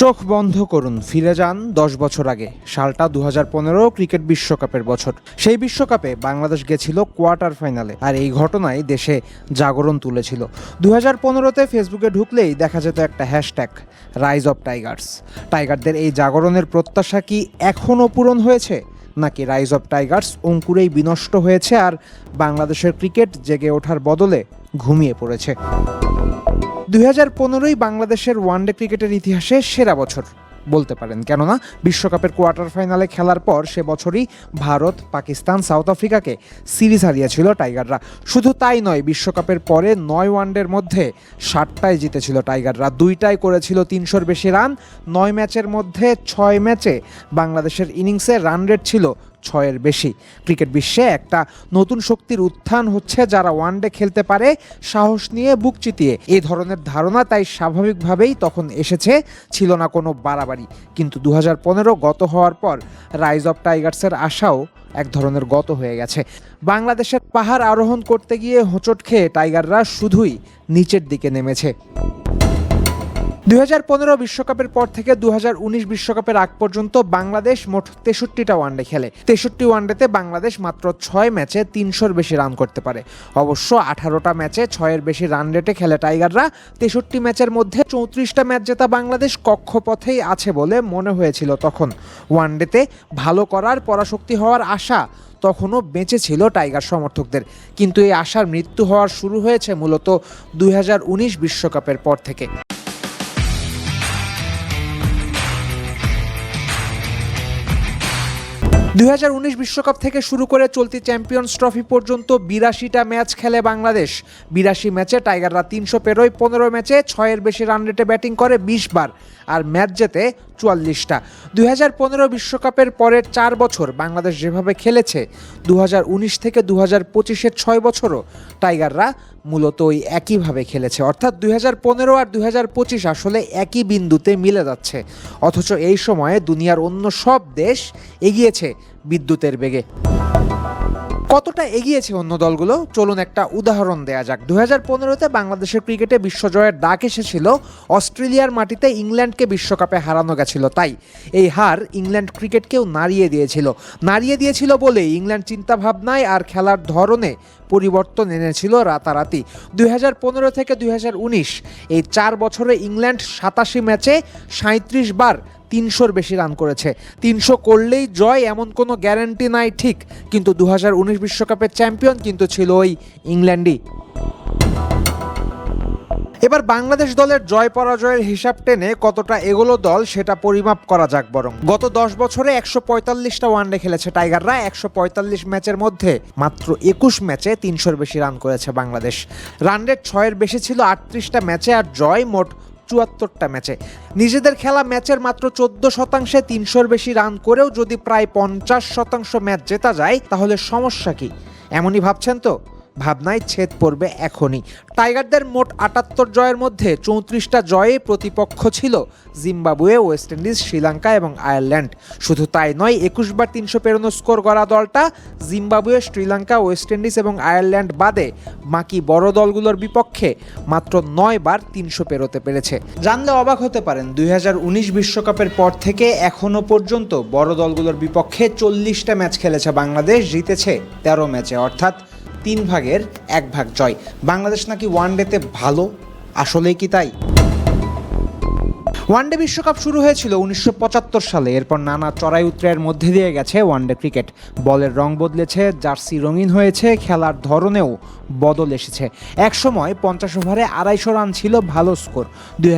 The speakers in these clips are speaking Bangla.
চোখ বন্ধ করুন, ফিরে যান দশ বছর আগে। সালটা দু ক্রিকেট বিশ্বকাপের বছর। সেই বিশ্বকাপে বাংলাদেশ গেছিল কোয়ার্টার ফাইনালে আর এই ঘটনায় দেশে জাগরণ তুলেছিল। দু হাজার পনেরোতে ফেসবুকে ঢুকলেই দেখা যেত একটা হ্যাশট্যাগ রাইজ অব টাইগার্স টাইগারদের এই জাগরণের প্রত্যাশা কি এখনও পূরণ হয়েছে? নাকি রাইজ অব টাইগার্স অঙ্কুরেই বিনষ্ট হয়েছে আর বাংলাদেশের ক্রিকেট জেগে ওঠার বদলে ঘুমিয়ে পড়েছে? দুই হাজার পনেরোই বাংলাদেশের ওয়ানডে ক্রিকেটের ইতিহাসে সেরা বছর বলতে পারেন। কেননা, বিশ্বকাপের কোয়ার্টার ফাইনালে খেলার পর সে বছরই ভারত, পাকিস্তান, সাউথ আফ্রিকাকে সিরিজ হারিয়েছিল টাইগাররা। শুধু তাই নয়, বিশ্বকাপের পরে নয় ওয়ানডের মধ্যে ষাটটায় জিতেছিল টাইগাররা। দুইটাই করেছিল তিনশোর বেশি রান, নয় ম্যাচের মধ্যে ছয় ম্যাচে বাংলাদেশের ইনিংসে রান রেট ছিল ছয়ের বেশি। ক্রিকেট বিশ্বে একটা নতুন শক্তির উত্থান হচ্ছে যারা ওয়ানডে খেলতে পারে, সাহস নিয়ে বুক চিতিয়ে। এ ধরনের ধারণা তাই স্বাভাবিকভাবেই তখন এসেছে, ছিল না কোনো বাড়াবাড়ি। কিন্তু দু হাজার পনেরো গত হওয়ার পর রাইজ অফ টাইগার্সের আশাও এক ধরনের গত হয়ে গেছে। বাংলাদেশের পাহাড় আরোহণ করতে গিয়ে হোঁচট খেয়ে টাইগাররা শুধুই নিচের দিকে নেমেছে। দুই বিশ্বকাপের পর থেকে দু বিশ্বকাপের আগ পর্যন্ত বাংলাদেশ মোট তেষট্টিটা ওয়ানডে খেলে। তেষট্টি ওয়ানডেতে বাংলাদেশ মাত্র ছয় ম্যাচে তিনশোর বেশি রান করতে পারে। অবশ্য আঠারোটা ম্যাচে ছয়ের বেশি রান রেটে খেলে টাইগাররা। তেষট্টি ম্যাচের মধ্যে চৌত্রিশটা ম্যাচ জেতা বাংলাদেশ কক্ষপথেই আছে বলে মনে হয়েছিল তখন। ওয়ানডেতে ভালো করার পরাশক্তি হওয়ার আশা তখনও বেঁচে ছিল টাইগার সমর্থকদের। কিন্তু এই আশার মৃত্যু হওয়ার শুরু হয়েছে মূলত দুই বিশ্বকাপের পর থেকে। দুই বিশ্বকাপ থেকে শুরু করে চলতি চ্যাম্পিয়ন্স ট্রফি পর্যন্ত বিরাশিটা ম্যাচ খেলে বাংলাদেশ। বিরাশি ম্যাচে টাইগাররা তিনশো পেরোয়, পনেরো ম্যাচে ছয়ের বেশি রান রেটে ব্যাটিং করে বিশ বার, আর ম্যাচ জেতে চুয়াল্লিশটা। দুই বিশ্বকাপের পরের চার বছর বাংলাদেশ যেভাবে খেলেছে দু হাজার উনিশ থেকে দু হাজার পঁচিশের ছয় বছরও টাইগাররা মূলত ওই একইভাবে খেলেছে। অর্থাৎ দুই হাজার পনেরো আর দুই হাজার পঁচিশ আসলে একই বিন্দুতে মিলে যাচ্ছে। অথচ এই সময়ে দুনিয়ার অন্য সব দেশ এগিয়েছে বিদ্যুতের বেগে। কতটা এগিয়েছে অন্য দলগুলো? চলুন একটা উদাহরণ দেয়া যাক। দু হাজার পনেরোতে বাংলাদেশের ক্রিকেটে বিশ্বজয়ের ডাক এসেছিল। অস্ট্রেলিয়ার মাটিতে ইংল্যান্ডকে বিশ্বকাপে হারানো গেছিল। তাই এই হার ইংল্যান্ড ক্রিকেটকেও নাড়িয়ে দিয়েছিল। নাড়িয়ে দিয়েছিল বলে ইংল্যান্ড চিন্তাভাবনায় আর খেলার ধরনে পরিবর্তন এনেছিল রাতারাতি। দুই হাজার পনেরো থেকে দুই হাজার উনিশ এই চার বছরে ইংল্যান্ড সাতাশি ম্যাচে সাঁত্রিশ বার তিনশোর বেশি রান করেছে। তিনশো করলেই জয় এমন কোনো গ্যারান্টি নাই, ঠিক। কিন্তু দু বিশ্বকাপের চ্যাম্পিয়ন কিন্তু ছিল ওই ইংল্যান্ডই। এবার বাংলাদেশ দলের জয় পরাজয়ের হিসাব টেনে কতটা এগোলো দল সেটা পরিমাপ করা যাক বরং। গত দশ বছরে একশো পঁয়তাল্লিশটা ওয়ানডে খেলেছে টাইগাররা, একশো পঁয়তাল্লিশ ম্যাচের মধ্যে মাত্র একুশ ম্যাচে তিনশোর বেশি রান করেছে বাংলাদেশ। রান রেট ছয়ের বেশি ছিল আটত্রিশটা ম্যাচে আর জয় মোট চুয়াত্তরটা ম্যাচে। নিজেদের খেলা ম্যাচের মাত্র চোদ্দ শতাংশে তিনশোর বেশি রান করেও যদি প্রায় পঞ্চাশ শতাংশ ম্যাচ জেতা যায়, তাহলে সমস্যা কি? এমনই ভাবছেন তো? ভাবনায় ছেদ পড়বে এখনই। টাইগারদের মোট আটাত্তর জয়ের মধ্যে চৌত্রিশটা জয়ে প্রতিপক্ষ ছিল জিম্বাবুয়ে, ওয়েস্ট ইন্ডিজ, শ্রীলঙ্কা এবং আয়ারল্যান্ড। শুধু তাই নয়, একুশবার তিনশো পেরোনো স্কোর করা দলটা জিম্বাবুয়ে, শ্রীলঙ্কা, ওয়েস্ট ইন্ডিজ এবং আয়ারল্যান্ড বাদে বাকি বড় দলগুলোর বিপক্ষে মাত্র নয় বার তিনশো পেরোতে পেরেছে। জানলে অবাক হতে পারেন, দুই বিশ্বকাপের পর থেকে এখনও পর্যন্ত বড় দলগুলোর বিপক্ষে চল্লিশটা ম্যাচ খেলেছে বাংলাদেশ, জিতেছে তেরো ম্যাচে। অর্থাৎ তিন ভাগের এক ভাগ জয়। বাংলাদেশ নাকি ওয়ানডেতে ভালো? আসলেই কি তাই? ওয়ানডে বিশ্বকাপ শুরু হয়েছিল উনিশশো পঁচাত্তর সালে। এরপর নানা চড়াই উতরাইয়ের মধ্যে দিয়ে গেছে ওয়ানডে ক্রিকেট বলের রং বদলেছে, জার্সি রঙিন হয়েছে, খেলার ধরনেও বদল এসেছে। একসময় পঞ্চাশ ওভারে আড়াইশো রান ছিল, ভালো স্কোর। দুই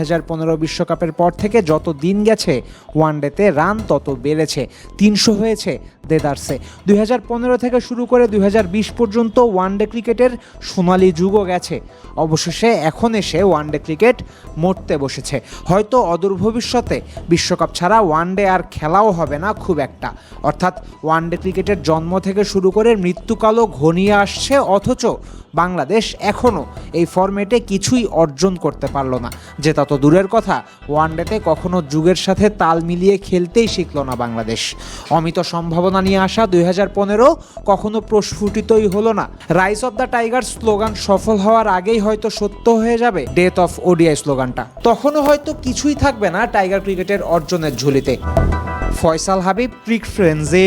বিশ্বকাপের পর থেকে যত দিন গেছে ওয়ানডেতে রান তত বেড়েছে। তিনশো হয়েছে দেদারসে দুই হাজার পনেরো থেকে শুরু করে দুই হাজার বিশ পর্যন্ত ওয়ানডে ক্রিকেটের সোনালি যুগও গেছে। অবশেষে এখন এসে ওয়ানডে ক্রিকেট মরতে বসেছে। হয়তো অদূর ভবিষ্যতে বিশ্বকাপ ছাড়া ওয়ানডে আর খেলাও হবে না খুব একটা। অর্থাৎ ওয়ানডে ক্রিকেটের জন্ম থেকে শুরু করে মৃত্যুকালও ঘনিয়ে আসছে, অথচ বাংলাদেশ এখনও এই ফরম্যাটে কিছুই অর্জন করতে পারল না। জেতা তো দূরের কথা ওয়ানডেতে কখনো যুগের সাথে তাল মিলিয়ে খেলতেই শিখল না বাংলাদেশ। অমিত সম্ভাবনা নিয়ে আসা দুই হাজার পনেরো কখনো প্রস্ফুটিতই হলো না। Rise of the tiger slogan সফল হওয়ার আগেই হয়তো সত্য হয়ে যাবে ডেথ অফ ওডিআই স্লোগানটা। তখনও হয়তো কিছুই থাকবে না টাইগার ক্রিকেটের অর্জনের ঝুলিতে। ফয়সাল হাবিব ক্রিক ফ্রেন্ডসে